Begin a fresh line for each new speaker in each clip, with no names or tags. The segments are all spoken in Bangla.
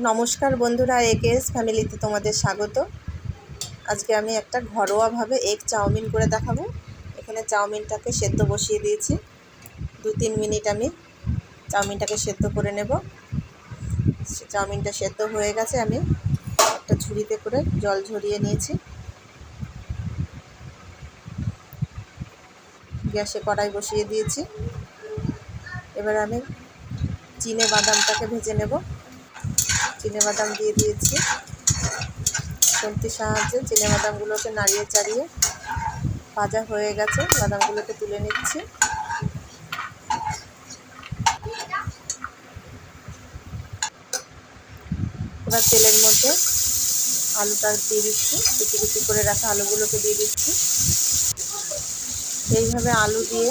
নমস্কার বন্ধুরা একেএস ফ্যামিলিতে তোমাদের স্বাগত। আজকে আমি একটা ঘরোয়াভাবে এগ চাউমিন করে দেখাবো। এখানে চাউমিনটাকে সেদ্ধ বসিয়ে দিয়েছি। দু তিন মিনিট আমি চাউমিনটাকে সেদ্ধ করে নেব। চাউমিনটা সেদ্ধ হয়ে গেছে, আমি একটা ঝুড়িতে করে জল ঝরিয়ে নিয়েছি। গ্যাসে কড়াই বসিয়ে দিয়েছি। এবার আমি চিনে বাদামটাকে ভেজে নেব। বাদাম দিয়ে দিয়েছি। খুন্তির সাহায্যে চিনে বাদামগুলোকে নাড়িয়ে চাড়িয়ে ভাজা হয়ে গেছে। বাদামগুলোকে তুলে নিচ্ছি। এবার তেলের মধ্যে আলুটা দিয়ে দিচ্ছি। কুচি কুচি করে রাখা আলুগুলোকে দিয়ে দিচ্ছি। এইভাবে আলু দিয়ে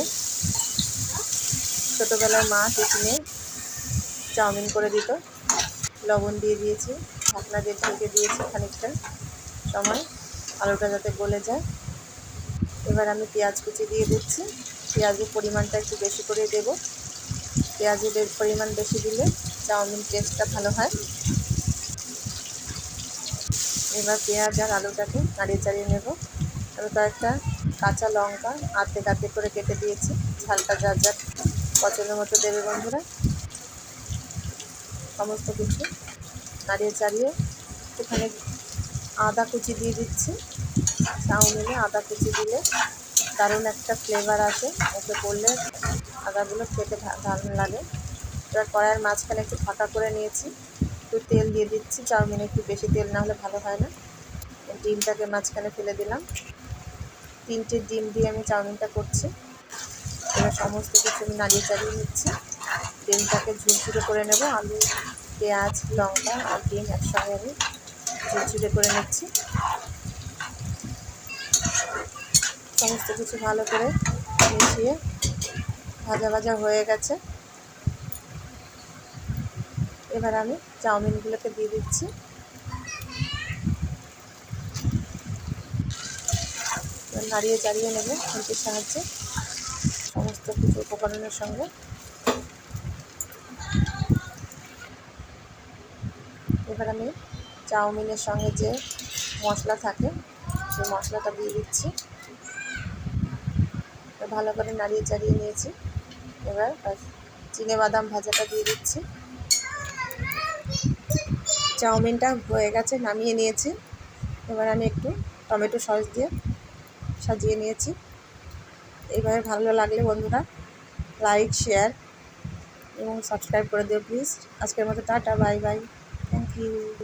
ছোটোবেলায় মা টিফিনে চাউমিন করে দিত। লবণ দিয়ে দিয়েছি, ঢাকনা দিয়ে ঢেকে দিয়েছি খানিকটা সময়, আলুটা যাতে গলে যায়। এবার আমি পেঁয়াজ কুচি দিয়ে দিচ্ছি। পেঁয়াজের পরিমাণটা একটু বেশি করে দেব। পেঁয়াজের পরিমাণ বেশি দিলে চাউমিন টেস্টটা ভালো হয়। এবার পেঁয়াজ আর আলুটাকে নাড়িয়ে চাড়িয়ে নেব। আমি কয়েকটা কাঁচা লঙ্কা আধে আধে করে কেটে দিয়েছি। ঝালটা যার যার পছন্দ মতো দেবে বন্ধুরা। সমস্ত কিছু নাড়িয়ে চাড়িয়ে এখানে আদা কুচি দিয়ে দিচ্ছি। চাউমিনে আদা কুচি দিলে দারুণ একটা ফ্লেভার আসে। ওকে করলে আদাগুলো খেতে ভালো লাগে। এবার কড়াইয়ের মাঝখানে একটু ফাঁকা করে নিয়েছি। একটু তেল দিয়ে দিচ্ছি। চাউমিনে একটু বেশি তেল না হলে ভালো হয় না। ডিমটাকে মাঝখানে ফেলে দিলাম। তিনটে ডিম দিয়ে আমি চাউমিনটা করছি। এবার সমস্ত কিছু আমি নাড়িয়ে চাড়িয়ে নিচ্ছি। ডিমটাকে ঝুরঝুরে করে নেব, আলু, পেঁয়াজ, লঙ্কা আর ডিম একসঙ্গে আমি ঝুরঝুরে করে নিচ্ছি। সমস্ত কিছু ভালো করে মিশিয়ে ভাজা ভাজা হয়ে গেছে। এবার আমি চাউমিনগুলোকে দিয়ে দিচ্ছি। নাড়িয়ে চাড়িয়ে নেব খুন্তির সাহায্যে সমস্ত কিছু উপকরণের সঙ্গে। এবার আমি চাউমিনের সঙ্গে যে মশলা থাকে সেই মশলাটা দিয়ে দিচ্ছি। ভালো করে নাড়িয়ে চাড়িয়ে নিয়েছি। এবার চিনে বাদাম ভাজাটা দিয়ে দিচ্ছি। চাউমিনটা হয়ে গেছে, নামিয়ে নিয়েছি। এবার আমি একটু টমেটো সস দিয়ে সাজিয়ে নিয়েছি। এইভাবে ভালো লাগলে বন্ধুরা, লাইক, শেয়ার এবং সাবস্ক্রাইব করে দিও প্লিজ। আজকের মতো টাটা, বাই বাই। you.